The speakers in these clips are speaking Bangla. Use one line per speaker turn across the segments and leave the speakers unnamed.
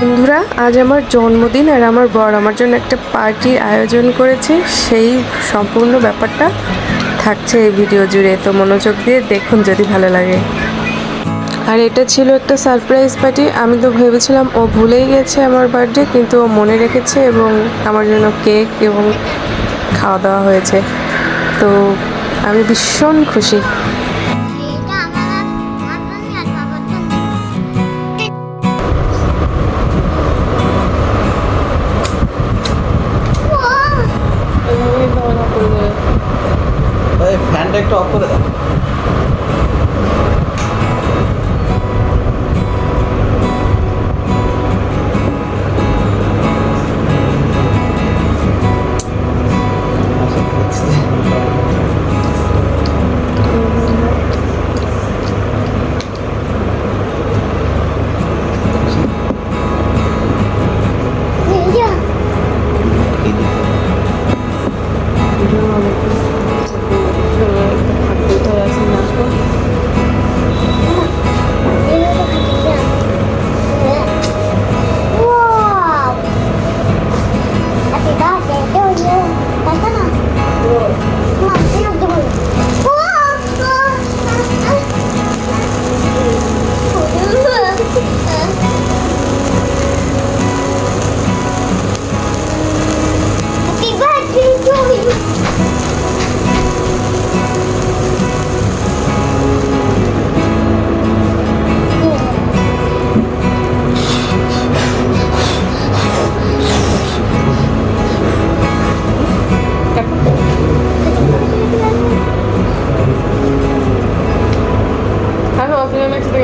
বন্ধুরা, আজ আমার জন্মদিন আর আমার বর আমার জন্য একটা পার্টির আয়োজন করেছে। সেই সম্পূর্ণ ব্যাপারটা থাকছে এই ভিডিও জুড়ে, তো মনোযোগ দিয়ে দেখুন যদি ভালো লাগে। আর এটা ছিল একটা সারপ্রাইজ পার্টি। আমি তো ভেবেছিলাম ও ভুলেই গেছে আমার বার্থডে, কিন্তু ও মনে রেখেছে এবং আমার জন্য কেক এবং খাওয়া দাওয়া হয়েছে। তো আমি ভীষণ খুশি।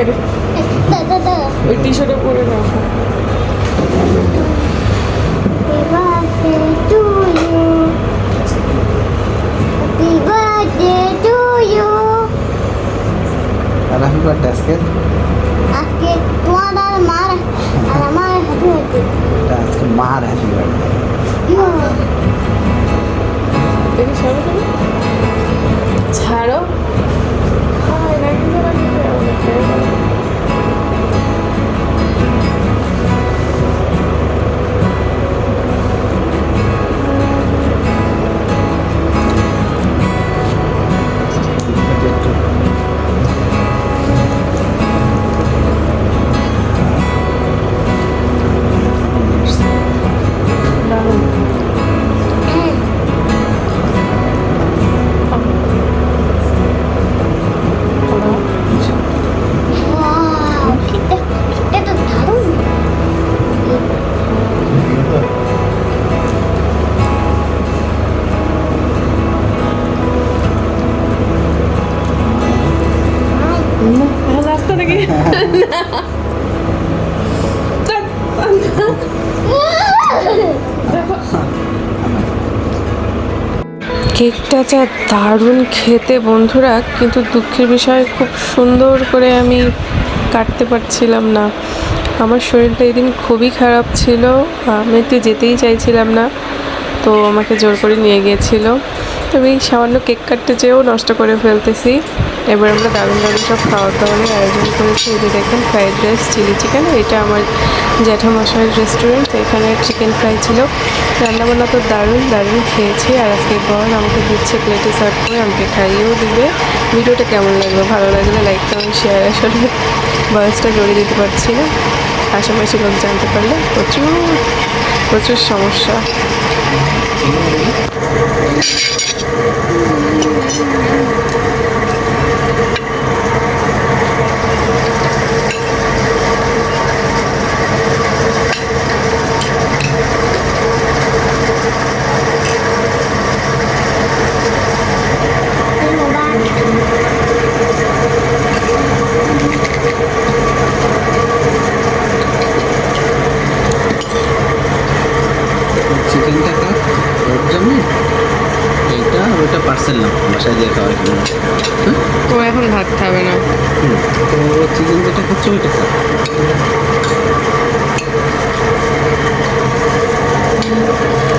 Da.
ওই টি শার্টও পরে নাও.
আর হ্যাপি বার্থডে আজকে
আজকে তোমার আর মার আর আমার হ্যাপি বার্থডে
আজকে মার হ্যাপি বার্থডে
কেকটা যা দারুণ খেতে বন্ধুরা, কিন্তু দুঃখের বিষয়, খুব সুন্দর করে আমি কাটতে পারছিলাম না। আমার শরীরটা এদিন খুবই খারাপ ছিল, আমি তো যেতেই চাইছিলাম না। তো আমাকে জোর করে নিয়ে গিয়েছিল। তো আমি সামান্য কেক কাটতে চেয়েও নষ্ট করে ফেলতেছি। এবার আমরা দারুণ দারুণ সব খাওয়া দাওয়ারের আয়োজন করেছি। এই যে দেখেন ফ্রাইড রাইস চিলি চিকেন এটা আমার জ্যাঠামশাইয়ের রেস্টুরেন্ট এখানে চিকেন ফ্রাই ছিল। রান্নাবান্না তো দারুণ দারুণ খেয়েছি। আর আজকে বর আমাকে দিচ্ছে প্লেটে সার্ভ করে, আমাকে খাইয়েও দিবে। ভিডিওটা কেমন লাগল? ভালো লাগলে লাইক কমেন্ট শেয়ার আসলে বয়সটা জড়িয়ে দিতে পারছি না। আশেপাশে লোক জানতে পারলে প্রচুর প্রচুর সমস্যা।
chicken tacos ওর জন্যে? এইটা আর ওটা পার্সেল না বাসায় দিয়ে খাওয়ার জন্য। হ্যাঁ?
ও এখন ভাত খাবে না।
হুম ও চিকেন যেটা খাচ্ছে ওইটা খা। Thank you.